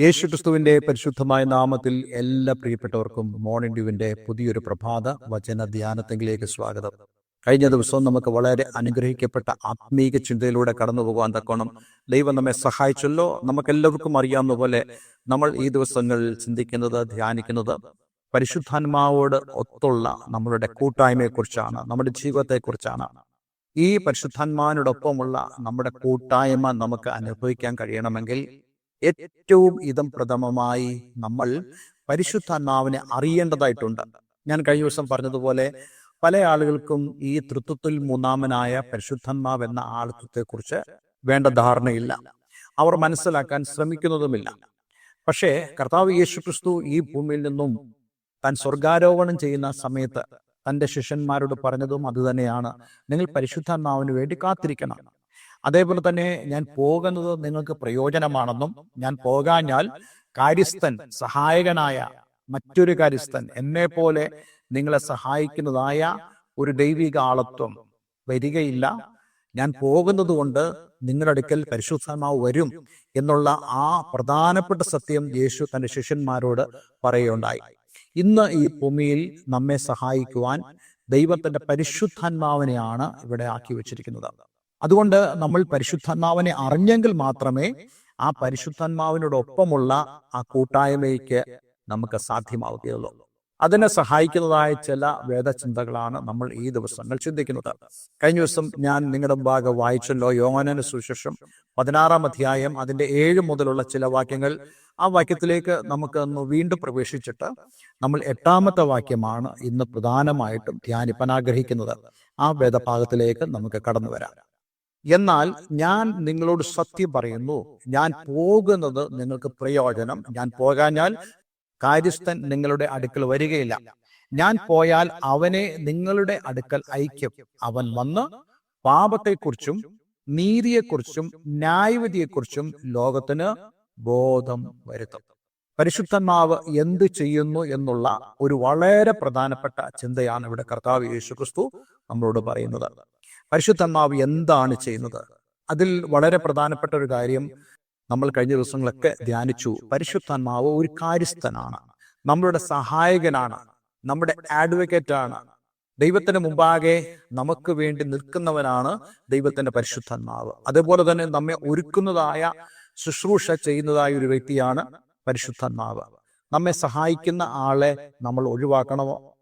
യേശു ക്രിസ്തുവിന്റെ പരിശുദ്ധമായ നാമത്തിൽ എല്ലാ പ്രിയപ്പെട്ടവർക്കും മോർണിംഗ് ഡ്യൂവിന്റെ പുതിയൊരു പ്രഭാത വചന ധ്യാനത്തിലേക്ക് സ്വാഗതം. കഴിഞ്ഞ ദിവസം നമുക്ക് വളരെ അനുഗ്രഹിക്കപ്പെട്ട ആത്മീക ചിന്തയിലൂടെ കടന്നു പോകാൻ തക്കോണം ദൈവം നമ്മെ സഹായിച്ചല്ലോ. നമുക്കെല്ലാവർക്കും അറിയാവുന്ന പോലെ നമ്മൾ ഈ ദിവസങ്ങളിൽ ചിന്തിക്കുന്നത് ധ്യാനിക്കുന്നത് പരിശുദ്ധാത്മാവോട് ഒത്തുള്ള നമ്മളുടെ കൂട്ടായ്മയെക്കുറിച്ചാണ് നമ്മുടെ ജീവിതത്തെക്കുറിച്ചാണ്. ഈ പരിശുദ്ധാത്മാവിനോടൊപ്പമുള്ള നമ്മുടെ കൂട്ടായ്മ നമുക്ക് അനുഭവിക്കാൻ കഴിയണമെങ്കിൽ ഏറ്റവും ഇതം പ്രഥമമായി നമ്മൾ പരിശുദ്ധാത്മാവിനെ അറിയേണ്ടതായിട്ടുണ്ട്. ഞാൻ കഴിഞ്ഞ ദിവസം പറഞ്ഞതുപോലെ പല ആളുകൾക്കും ഈ തൃത്വത്തിൽ മൂന്നാമനായ പരിശുദ്ധാത്മാവ് എന്ന ആളുത്വത്തെക്കുറിച്ച് വേണ്ട ധാരണയില്ല. അവർ മനസ്സിലാക്കാൻ ശ്രമിക്കുന്നതുമില്ല. പക്ഷേ കർത്താവ് യേശു ക്രിസ്തു ഈ ഭൂമിയിൽ നിന്നും താൻ സ്വർഗാരോപണം ചെയ്യുന്ന സമയത്ത് തന്റെ ശിഷ്യന്മാരോട് പറഞ്ഞതും അതുതന്നെയാണ്. നിങ്ങൾ പരിശുദ്ധാത്മാവിന് വേണ്ടി കാത്തിരിക്കണം. അതേപോലെ തന്നെ ഞാൻ പോകുന്നത് നിങ്ങൾക്ക് പ്രയോജനമാണെന്നും ഞാൻ പോകാഞ്ഞാൽ കാര്യസ്ഥൻ സഹായകനായ മറ്റൊരു കാര്യസ്ഥൻ എന്നെ പോലെ നിങ്ങളെ സഹായിക്കുന്നതായ ഒരു ദൈവിക ആളത്വം വരികയില്ല. ഞാൻ പോകുന്നത് കൊണ്ട് നിങ്ങളുടെ അടുക്കൽ പരിശുദ്ധാത്മാവ് വരും എന്നുള്ള ആ പ്രധാനപ്പെട്ട സത്യം യേശു തന്റെ ശിഷ്യന്മാരോട് പറയുകയുണ്ടായി. ഇന്ന് ഈ ഭൂമിയിൽ നമ്മെ സഹായിക്കുവാൻ ദൈവത്തിന്റെ പരിശുദ്ധാത്മാവിനെയാണ് ഇവിടെ ആക്കി വെച്ചിരിക്കുന്നത്. അതുകൊണ്ട് നമ്മൾ പരിശുദ്ധാത്മാവിനെ അറിഞ്ഞെങ്കിൽ മാത്രമേ ആ പരിശുദ്ധാത്മാവിനോടൊപ്പമുള്ള ആ കൂട്ടായ്മയ്ക്ക് നമുക്ക് സാധ്യമാവുകയുള്ളൂ. അതിനെ സഹായിക്കുന്നതായ ചില വേദചിന്തകളാണ് നമ്മൾ ഈ ദിവസങ്ങൾ ചിന്തിക്കുന്നത്. കഴിഞ്ഞ ദിവസം ഞാൻ നിങ്ങളുടെ ഭാഗം വായിച്ചല്ലോ യോഹനന് സുശേഷം പതിനാറാം അധ്യായം അതിന്റെ ഏഴ് മുതലുള്ള ചില വാക്യങ്ങൾ. ആ വാക്യത്തിലേക്ക് നമുക്ക് ഒന്ന് വീണ്ടും പ്രവേശിച്ചിട്ട് നമ്മൾ എട്ടാമത്തെ വാക്യമാണ് ഇന്ന് പ്രധാനമായിട്ടും ധ്യാനിപ്പാൻ ആഗ്രഹിക്കുന്നത്. ആ വേദഭാഗത്തിലേക്ക് നമുക്ക് കടന്നു വരാം എന്നാൽ ഞാൻ നിങ്ങളോട് സത്യം പറയുന്നു ഞാൻ പോകുന്നത് നിങ്ങൾക്ക് പ്രയോജനം. ഞാൻ പോകാഞ്ഞാൽ കാര്യസ്ഥൻ നിങ്ങളുടെ അടുക്കൽ വരികയില്ല. ഞാൻ പോയാൽ അവനെ നിങ്ങളുടെ അടുക്കൽ ഐക്യം അവൻ വന്ന് പാപത്തെക്കുറിച്ചും നീതിയെക്കുറിച്ചും ന്യായവിധിയെക്കുറിച്ചും ലോകത്തിന് ബോധം വരുത്തും. പരിശുദ്ധന്മാവ് എന്ത് ചെയ്യുന്നു എന്നുള്ള ഒരു വളരെ പ്രധാനപ്പെട്ട ചിന്തയാണ് ഇവിടെ കർത്താവ് യേശു നമ്മളോട് പറയുന്നത്. പരിശുദ്ധാത്മാവ് എന്താണ് ചെയ്യുന്നത്? അതിൽ വളരെ പ്രധാനപ്പെട്ട ഒരു കാര്യം നമ്മൾ കഴിഞ്ഞ ദിവസങ്ങളൊക്കെ ധ്യാനിച്ചു. പരിശുദ്ധാത്മാവ് ഒരു കാര്യസ്ഥനാണ്. നമ്മളുടെ സഹായകനാണ്. നമ്മുടെ ആഡ്വക്കേറ്റ് ആണ്. ദൈവത്തിന് മുമ്പാകെ നമുക്ക് വേണ്ടി നിൽക്കുന്നവനാണ് ദൈവത്തിന്റെ പരിശുദ്ധാത്മാവ്. അതുപോലെ തന്നെ നമ്മെ ഒരുക്കുന്നതായ ശുശ്രൂഷ ചെയ്യുന്നതായ ഒരു വ്യക്തിയാണ് പരിശുദ്ധാത്മാവ്. നമ്മെ സഹായിക്കുന്ന ആളെ നമ്മൾ ഒഴിവാക്കണമോ?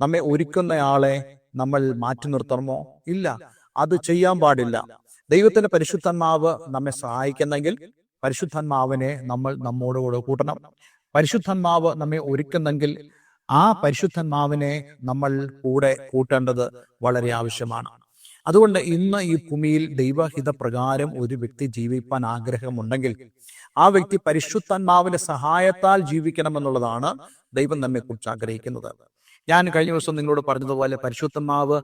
നമ്മെ ഒരുക്കുന്ന ആളെ നമ്മൾ മാറ്റി നിർത്തണമോ? ഇല്ല. അത് ചെയ്യാൻ പാടില്ല. ദൈവത്തിന്റെ പരിശുദ്ധാത്മാവ് നമ്മെ സഹായിക്കുന്നെങ്കിൽ പരിശുദ്ധാത്മാവിനെ നമ്മൾ നമ്മോടുകൂടെ കൂട്ടണം. പരിശുദ്ധാത്മാവ് നമ്മെ ഒരുക്കുന്നെങ്കിൽ ആ പരിശുദ്ധാത്മാവിനെ നമ്മൾ കൂടെ കൂട്ടേണ്ടത് വളരെ ആവശ്യമാണ്. അതുകൊണ്ട് ഇന്ന് ഈ ഭൂമിയിൽ ദൈവഹിത പ്രകാരം ഒരു വ്യക്തി ജീവിപ്പാൻ ആഗ്രഹമുണ്ടെങ്കിൽ ആ വ്യക്തി പരിശുദ്ധാത്മാവിന്റെ സഹായത്താൽ ജീവിക്കണം എന്നുള്ളതാണ് ദൈവം നമ്മെ കുറിച്ച് ആഗ്രഹിക്കുന്നത്. ഞാൻ കഴിഞ്ഞ ദിവസം നിങ്ങളോട് പറഞ്ഞതുപോലെ പരിശുദ്ധമാവ്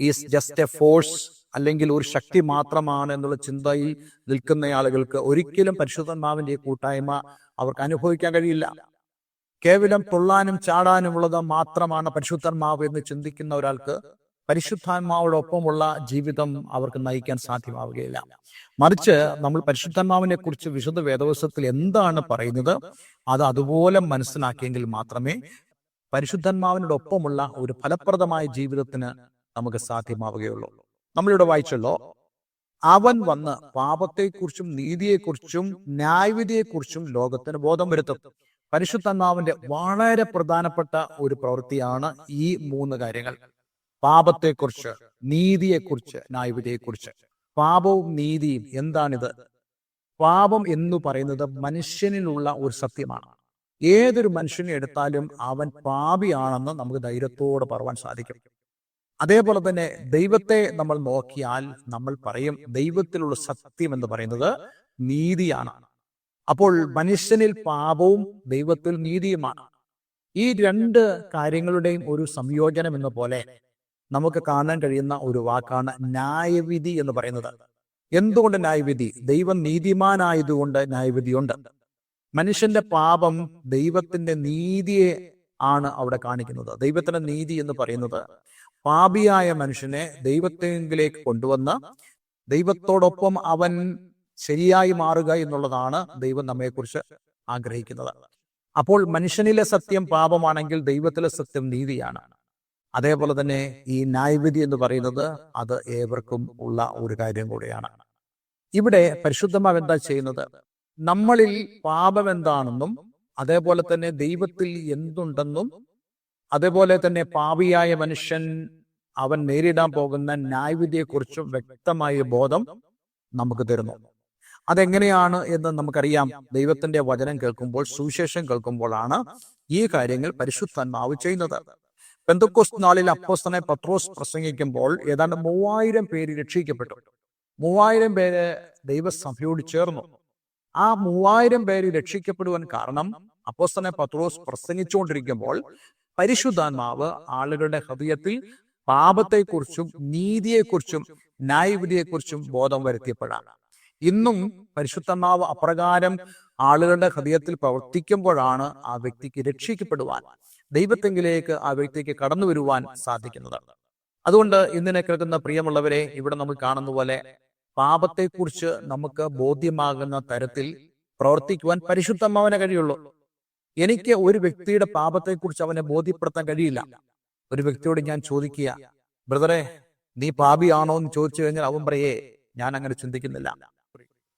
ഈസ് ജസ്റ്റ് എ ഫോഴ്സ് അല്ലെങ്കിൽ ഒരു ശക്തി മാത്രമാണ് എന്നുള്ള ചിന്തയിൽ നിൽക്കുന്ന ആളുകൾക്ക് ഒരിക്കലും പരിശുദ്ധമാവിന്റെ കൂട്ടായ്മ അവർക്ക് അനുഭവിക്കാൻ കഴിയില്ല. കേവലം തുള്ളാനും ചാടാനും ഉള്ളത് മാത്രമാണ് പരിശുദ്ധന്മാവ് എന്ന് ചിന്തിക്കുന്ന ഒരാൾക്ക് പരിശുദ്ധാത്മാവോടൊപ്പമുള്ള ജീവിതം അവർക്ക് നയിക്കാൻ സാധ്യമാവുകയില്ല. മറിച്ച് നമ്മൾ പരിശുദ്ധാത്മാവിനെ കുറിച്ച് വിശുദ്ധ വേദവസത്തിൽ എന്താണ് പറയുന്നത്? അത് അതുപോലെ മനസ്സിലാക്കിയെങ്കിൽ മാത്രമേ പരിശുദ്ധാത്മാവിനോടൊപ്പമുള്ള ഒരു ഫലപ്രദമായ ജീവിതത്തിന് നമുക്ക് സാധ്യമാവുകയുള്ളൂ. നമ്മളിവിടെ വായിച്ചല്ലോ അവൻ വന്ന് പാപത്തെക്കുറിച്ചും നീതിയെക്കുറിച്ചും ന്യായവിധിയെക്കുറിച്ചും ലോകത്തിന് ബോധം വരുത്തും. പരിശുദ്ധാത്മാവിന്റെ വളരെ പ്രധാനപ്പെട്ട ഒരു പ്രവൃത്തിയാണ് ഈ മൂന്ന് കാര്യങ്ങൾ. പാപത്തെക്കുറിച്ച് നീതിയെക്കുറിച്ച് ന്യായവിധിയെക്കുറിച്ച്. പാപവും നീതിയും എന്താണിത്? പാപം എന്ന് പറയുന്നത് മനുഷ്യനിലുള്ള ഒരു സത്യമാണ്. ഏതൊരു മനുഷ്യനെ എടുത്താലും അവൻ പാപിയാണെന്ന് നമുക്ക് ധൈര്യത്തോടെ പറവാൻ സാധിക്കും. അതേപോലെ തന്നെ ദൈവത്തെ നമ്മൾ നോക്കിയാൽ നമ്മൾ പറയും ദൈവത്തിലുള്ള സത്യം എന്ന് പറയുന്നത് നീതിയാണ്. അപ്പോൾ മനുഷ്യനിൽ പാപവും ദൈവത്തിൽ നീതിയുമാണ്. ഈ രണ്ട് കാര്യങ്ങളുടെയും ഒരു സംയോജനം എന്ന പോലെ നമുക്ക് കാണാൻ കഴിയുന്ന ഒരു വാക്കാണ് ന്യായവിധി എന്ന് പറയുന്നത്. എന്തുകൊണ്ട് ന്യായവിധി? ദൈവം നീതിമാനായതുകൊണ്ട് ന്യായവിധിയുണ്ട്. മനുഷ്യന്റെ പാപം ദൈവത്തിന്റെ നീതിയെ ആണ് അവിടെ കാണിക്കുന്നത്. ദൈവത്തിന്റെ നീതി എന്ന് പറയുന്നത് പാപിയായ മനുഷ്യനെ ദൈവത്തെങ്കിലേക്ക് കൊണ്ടുവന്ന് ദൈവത്തോടൊപ്പം അവൻ ശരിയായി മാറുക എന്നുള്ളതാണ് ദൈവം നമ്മെക്കുറിച്ച് ആഗ്രഹിക്കുന്നത്. അപ്പോൾ മനുഷ്യനിലെ സത്യം പാപമാണെങ്കിൽ ദൈവത്തിലെ സത്യം നീതിയാണ്. അതേപോലെ തന്നെ ഈ ന്യായവിധി എന്ന് പറയുന്നത് അത് ഏവർക്കും ഉള്ള ഒരു കാര്യം കൂടിയാണ്. ഇവിടെ പരിശുദ്ധമാവ് എന്താ ചെയ്യുന്നത്? നമ്മളിൽ പാപം എന്താണെന്നും അതേപോലെ തന്നെ ദൈവത്തിൽ എന്തുണ്ടെന്നും അതേപോലെ തന്നെ പാപിയായ മനുഷ്യൻ അവൻ നേരിടാൻ പോകുന്ന ന്യായവിധിയെക്കുറിച്ചും വ്യക്തമായ ബോധം നമുക്ക് തരുന്നു. അതെങ്ങനെയാണ് എന്ന് നമുക്കറിയാം. ദൈവത്തിന്റെ വചനം കേൾക്കുമ്പോൾ സുവിശേഷം കേൾക്കുമ്പോഴാണ് ഈ കാര്യങ്ങൾ പരിശുദ്ധാത്മാവ് ചെയ്യുന്നത്. പെന്തക്കോസ് നാളിൽ അപ്പോസ്തനെ പത്രോസ് പ്രസംഗിക്കുമ്പോൾ ഏതാണ്ട് മൂവായിരം പേര് രക്ഷിക്കപ്പെട്ടു. മൂവായിരം പേര് ദൈവസഭയോട് ചേർന്നു. ആ മൂവായിരം പേര് രക്ഷിക്കപ്പെടുവാൻ കാരണം അപ്പോസ്തനെ പത്രോസ് പ്രസംഗിച്ചുകൊണ്ടിരിക്കുമ്പോൾ പരിശുദ്ധാത്മാവ് ആളുകളുടെ ഹൃദയത്തിൽ പാപത്തെക്കുറിച്ചും നീതിയെക്കുറിച്ചും ന്യായവിധിയെക്കുറിച്ചും ബോധം വരുത്തിയപ്പോഴാണ്. ഇന്നും പരിശുദ്ധമാവ് അപ്രകാരം ആളുകളുടെ ഹൃദയത്തിൽ പ്രവർത്തിക്കുമ്പോഴാണ് ആ വ്യക്തിക്ക് രക്ഷിക്കപ്പെടുവാൻ ദൈവത്തെങ്കിലേക്ക് ആ വ്യക്തിക്ക് കടന്നു വരുവാൻ സാധിക്കുന്നത്. അതുകൊണ്ട് ഇന്നിനെ കേൾക്കുന്ന പ്രിയമുള്ളവരെ ഇവിടെ നമ്മൾ കാണുന്ന പോലെ പാപത്തെക്കുറിച്ച് നമുക്ക് ബോധ്യമാകുന്ന തരത്തിൽ പ്രവർത്തിക്കുവാൻ പരിശുദ്ധമാവനെ കഴിയുള്ളൂ. എനിക്ക് ഒരു വ്യക്തിയുടെ പാപത്തെക്കുറിച്ച് അവനെ ബോധ്യപ്പെടുത്താൻ കഴിയില്ല. ഒരു വ്യക്തിയോട് ഞാൻ ചോദിക്കുക ബ്രദറെ നീ പാപിയാണോ? എന്ന് ചോദിച്ചു കഴിഞ്ഞാൽ അവൻ പറയേ ഞാൻ അങ്ങനെ ചിന്തിക്കുന്നില്ല.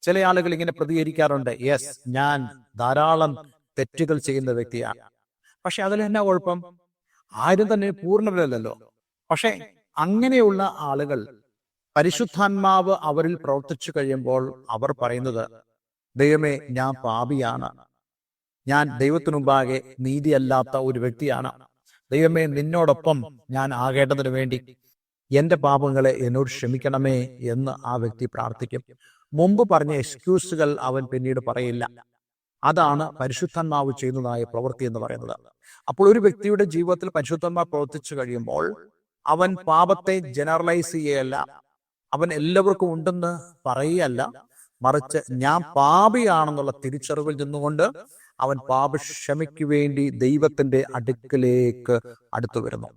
ചില ആളുകൾ ഇങ്ങനെ പ്രതികരിക്കാറുണ്ട് യെസ് ഞാൻ ധാരാളം തെറ്റുകൾ ചെയ്യുന്ന വ്യക്തിയാണ്. പക്ഷെ അതിൽ എന്നാ കുഴപ്പം? ആരും തന്നെ പൂർണരല്ലോ പക്ഷെ അങ്ങനെയുള്ള ആളുകൾ പരിശുദ്ധാത്മാവ് അവരിൽ പ്രവർത്തിച്ചു കഴിയുമ്പോൾ അവർ പറയുന്നത് ദൈവമേ ഞാൻ പാപിയാണ്. ഞാൻ ദൈവത്തിനുമ്പാകെ നീതിയല്ലാത്ത ഒരു വ്യക്തിയാണ്. ദൈവമേ നിന്നോടൊപ്പം ഞാൻ ആകേണ്ടതിനു വേണ്ടി എന്റെ പാപങ്ങളെ എന്നോട് ക്ഷമിക്കണമേ എന്ന് ആ വ്യക്തി പ്രാർത്ഥിക്കും. മുമ്പ് പറഞ്ഞ എക്സ്ക്യൂസുകൾ അവൻ പിന്നീട് പറയില്ല. അതാണ് പരിശുദ്ധന്മാവ് ചെയ്യുന്നതായ പ്രവൃത്തി എന്ന് പറയുന്നത്. അപ്പോൾ ഒരു വ്യക്തിയുടെ ജീവിതത്തിൽ പരിശുദ്ധന്മാർ പ്രവർത്തിച്ചു കഴിയുമ്പോൾ അവൻ പാപത്തെ ജനറലൈസ് ചെയ്യല്ല. അവൻ എല്ലാവർക്കും ഉണ്ടെന്ന് പറയുകയല്ല. മറിച്ച് ഞാൻ പാപിയാണെന്നുള്ള തിരിച്ചറിവിൽ നിന്നുകൊണ്ട് അവൻ പാപക്ഷമയ്ക്ക് വേണ്ടി ദൈവത്തിന്റെ അടുക്കലേക്ക് അടുത്തു വരുന്നു.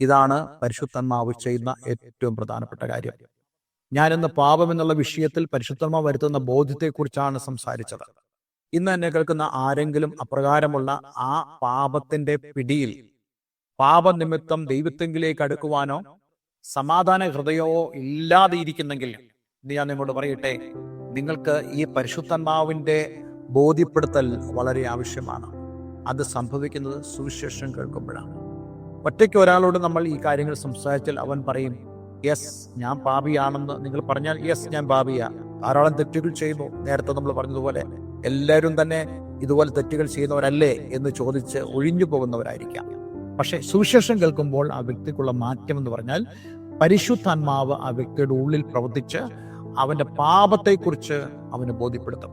ഇതാണ് പരിശുദ്ധന്മാവ് ചെയ്യുന്ന ഏറ്റവും പ്രധാനപ്പെട്ട കാര്യം. ഞാൻ ഞാനിന്ന് പാപം എന്നുള്ള വിഷയത്തിൽ പരിശുദ്ധന്മാവ് വരുത്തുന്ന ബോധ്യത്തെക്കുറിച്ചാണ് സംസാരിച്ചത്. ഇന്ന് എന്നെ കേൾക്കുന്ന ആരെങ്കിലും അപ്രകാരമുള്ള ആ പാപത്തിന്റെ പിടിയിൽ പാപനിമിത്തം ദൈവത്തെങ്കിലേക്ക് അടുക്കുവാനോ സമാധാന ഹൃദയമോ ഇല്ലാതെ ഇരിക്കുന്നെങ്കിൽ ഇന്ന് ഞാൻ നിങ്ങളോട് പറയട്ടെ നിങ്ങൾക്ക് ഈ പരിശുദ്ധന്മാവിന്റെ ബോധ്യപ്പെടുത്തൽ വളരെ ആവശ്യമാണ്. അത് സംഭവിക്കുന്നത് സുവിശേഷം കേൾക്കുമ്പോഴാണ്. ഒറ്റയ്ക്ക് ഒരാളോട് നമ്മൾ ഈ കാര്യങ്ങൾ സംസാരിച്ചാൽ അവൻ പറയും യെസ് ഞാൻ പാപിയാണെന്ന്. നിങ്ങൾ പറഞ്ഞാൽ യെസ് ഞാൻ പാപിയാ. ധാരാളം തെറ്റുകൾ ചെയ്യുന്നു. നേരത്തെ നമ്മൾ പറഞ്ഞതുപോലെ എല്ലാവരും തന്നെ ഇതുപോലെ തെറ്റുകൾ ചെയ്യുന്നവരല്ലേ എന്ന് ചോദിച്ച് ഒഴിഞ്ഞു പോകുന്നവരായിരിക്കാം. പക്ഷെ സുവിശേഷം കേൾക്കുമ്പോൾ ആ വ്യക്തിക്കുള്ള മാറ്റം എന്ന് പറഞ്ഞാൽ പരിശുദ്ധാത്മാവ് ആ വ്യക്തിയുടെ ഉള്ളിൽ പ്രവർത്തിച്ച് അവന്റെ പാപത്തെക്കുറിച്ച് അവനെ ബോധ്യപ്പെടുത്തും.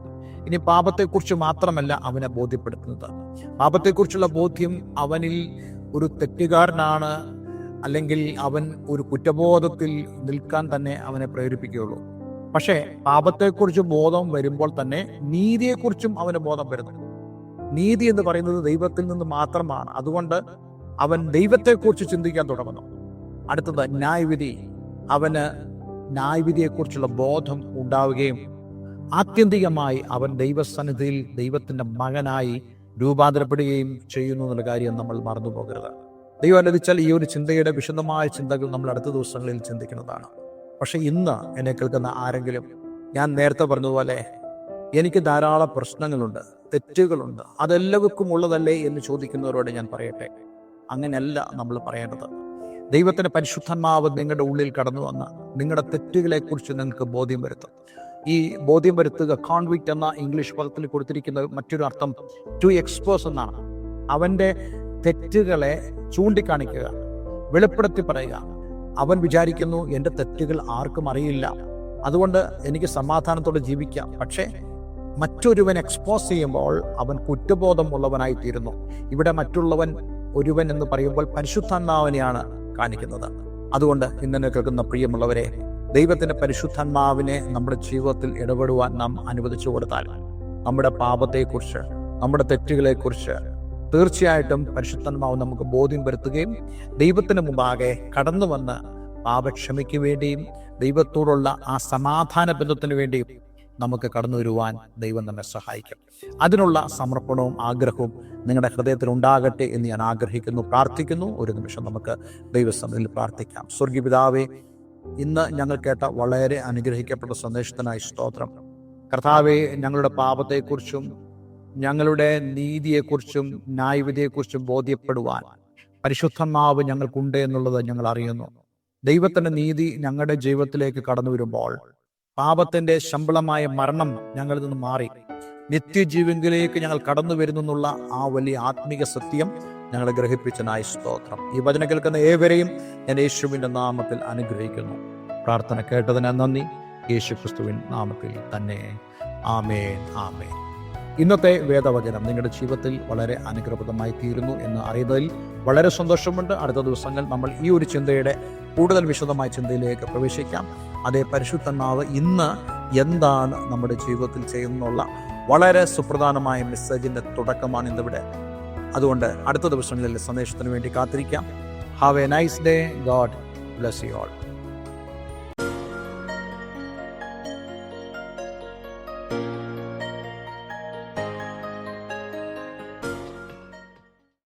ഇനി പാപത്തെക്കുറിച്ച് മാത്രമല്ല അവനെ ബോധ്യപ്പെടുത്തുന്നത്. പാപത്തെക്കുറിച്ചുള്ള ബോധ്യം അവനിൽ ഒരു തെറ്റുകാരനാണ് അല്ലെങ്കിൽ അവൻ ഒരു കുറ്റബോധത്തിൽ നിൽക്കാൻ തന്നെ അവനെ പ്രേരിപ്പിക്കുകയുള്ളൂ. പക്ഷേ പാപത്തെക്കുറിച്ച് ബോധം വരുമ്പോൾ തന്നെ നീതിയെക്കുറിച്ചും അവന് ബോധം വരുന്നു നീതി എന്ന് പറയുന്നത് ദൈവത്തിൽ നിന്ന് മാത്രമാണ്. അതുകൊണ്ട് അവൻ ദൈവത്തെക്കുറിച്ച് ചിന്തിക്കാൻ തുടങ്ങുന്നു. അടുത്തത് ന്യായവിധി. അവന് ന്യായവിധിയെക്കുറിച്ചുള്ള ബോധം ഉണ്ടാവുകയും ആത്യന്തികമായി അവൻ ദൈവസന്നിധിയിൽ ദൈവത്തിന്റെ മകനായി രൂപാന്തരപ്പെടുകയും ചെയ്യുന്നു എന്നുള്ള കാര്യം നമ്മൾ മറന്നു പോകരുത് ദൈവം അനുവദിച്ചാൽ ഈ ഒരു ചിന്തയുടെ വിശദമായ ചിന്തകൾ നമ്മൾ അടുത്ത ദിവസങ്ങളിൽ ചിന്തിക്കുന്നതാണ്. പക്ഷെ ഇന്ന് എന്നെ കേൾക്കുന്ന ആരെങ്കിലും ഞാൻ നേരത്തെ പറഞ്ഞതുപോലെ എനിക്ക് ധാരാളം പ്രശ്നങ്ങളുണ്ട് തെറ്റുകളുണ്ട് അതെല്ലാവർക്കും ഉള്ളതല്ലേ എന്ന് ചോദിക്കുന്നവരോട് ഞാൻ പറയട്ടെ. അങ്ങനെയല്ല നമ്മൾ പറയേണ്ടത്. ദൈവത്തിന്റെ പരിശുദ്ധന്മാവ് നിങ്ങളുടെ ഉള്ളിൽ കടന്നു വന്ന് നിങ്ങളുടെ തെറ്റുകളെക്കുറിച്ച് നിങ്ങൾക്ക് ബോധ്യം വരുത്തും. ഈ ബോധ്യം വരുത്തുക കോൺവിക്ട് എന്ന ഇംഗ്ലീഷ് പദത്തിൽ കൊടുത്തിരിക്കുന്ന മറ്റൊരു അർത്ഥം ടു എക്സ്പോസ് എന്നാണ്. അവന്റെ തെറ്റുകളെ ചൂണ്ടിക്കാണിക്കുക വെളിപ്പെടുത്തി പറയുക. അവൻ വിചാരിക്കുന്നു എന്റെ തെറ്റുകൾ ആർക്കും അറിയില്ല. അതുകൊണ്ട് എനിക്ക് സമാധാനത്തോടെ ജീവിക്കാം. പക്ഷേ മറ്റൊരുവൻ എക്സ്പോസ് ചെയ്യുമ്പോൾ അവൻ കുറ്റബോധം ഉള്ളവനായി തീരുന്നു ഇവിടെ മറ്റുള്ളവൻ ഒരുവൻ എന്ന് പറയുമ്പോൾ പരിശുദ്ധാത്മാവിനെയാണ് കാണിക്കുന്നത്. അതുകൊണ്ട് ഇന്നെ കേൾക്കുന്ന പ്രിയമുള്ളവരെ ദൈവത്തിന്റെ പരിശുദ്ധാത്മാവിനെ നമ്മുടെ ജീവിതത്തിൽ ഇടപെടുവാൻ നാം അനുവദിച്ചു കൊടുത്താൽ നമ്മുടെ പാപത്തെക്കുറിച്ച് നമ്മുടെ തെറ്റുകളെക്കുറിച്ച് തീർച്ചയായിട്ടും പരിശുദ്ധാത്മാവ് നമുക്ക് ബോധ്യം വരുത്തുകയും ദൈവത്തിന് മുമ്പാകെ കടന്നു വന്ന് പാപക്ഷമയ്ക്ക് വേണ്ടിയും ദൈവത്തോടുള്ള ആ സമാധാന ബന്ധത്തിന് വേണ്ടിയും നമുക്ക് കടന്നു വരുവാൻ ദൈവം നമ്മെ സഹായിക്കും. അതിനുള്ള സമർപ്പണവും ആഗ്രഹവും നിങ്ങളുടെ ഹൃദയത്തിൽ ഉണ്ടാകട്ടെ എന്ന് ഞാൻ ആഗ്രഹിക്കുന്നു പ്രാർത്ഥിക്കുന്നു. ഒരു നിമിഷം നമുക്ക് ദൈവസന്നിധിയിൽ പ്രാർത്ഥിക്കാം. സ്വർഗീയ പിതാവേ ഇന്ന് ഞങ്ങൾ കേട്ട വളരെ അനുഗ്രഹിക്കപ്പെട്ട സന്ദേശത്തിനായി സ്തോത്രം. കർത്താവെ ഞങ്ങളുടെ പാപത്തെക്കുറിച്ചും ഞങ്ങളുടെ നീതിയെക്കുറിച്ചും ന്യായവിധിയെക്കുറിച്ചും ബോധ്യപ്പെടുവാൻ പരിശുദ്ധമാവ് ഞങ്ങൾക്കുണ്ട് എന്നുള്ളത് ഞങ്ങൾ അറിയുന്നു. ദൈവത്തിന്റെ നീതി ഞങ്ങളുടെ ജീവിതത്തിലേക്ക് കടന്നു വരുമ്പോൾ പാപത്തിന്റെ ശമ്പളമായ മരണം ഞങ്ങളിൽ നിന്ന് മാറി. നിത്യജീവങ്കിലേക്ക് ഞങ്ങൾ കടന്നു വരുന്നു എന്നുള്ള ആ വലിയ ആത്മീക സത്യം ഞങ്ങളെ ഗ്രഹിപ്പിച്ചനായ സ്തോത്രം. ഈ വചനം കേൾക്കുന്ന ഏവരെയും ഞാൻ യേശുവിന്റെ നാമത്തിൽ അനുഗ്രഹിക്കുന്നു. പ്രാർത്ഥന കേട്ടതിന് നന്ദി. യേശു ക്രിസ്തുവിൻ നാമത്തിൽ തന്നെ. ആമേൻ ആമേൻ. ഇന്നത്തെ വേദവചനം നിങ്ങളുടെ ജീവിതത്തിൽ വളരെ അനുഗ്രഹപ്രദമായി തീരുന്നു എന്ന് അറിയുന്നതിൽ വളരെ സന്തോഷമുണ്ട്. അടുത്ത ദിവസങ്ങൾ നമ്മൾ ഈ ഒരു ചിന്തയുടെ കൂടുതൽ വിശദമായ ചിന്തയിലേക്ക് പ്രവേശിക്കാം. അതേ പരിശുദ്ധനാവ് ഇന്ന് എന്താണ് നമ്മുടെ ജീവിതത്തിൽ ചെയ്യുന്നുള്ള വളരെ സുപ്രധാനമായ മെസ്സേജിന്റെ തുടക്കമാണ് ഇന്നിവിടെ. അതുകൊണ്ട് അടുത്ത ദിവസങ്ങളിൽ സന്ദേശത്തിന് വേണ്ടി കാത്തിരിക്കാം. Have a nice day God bless you all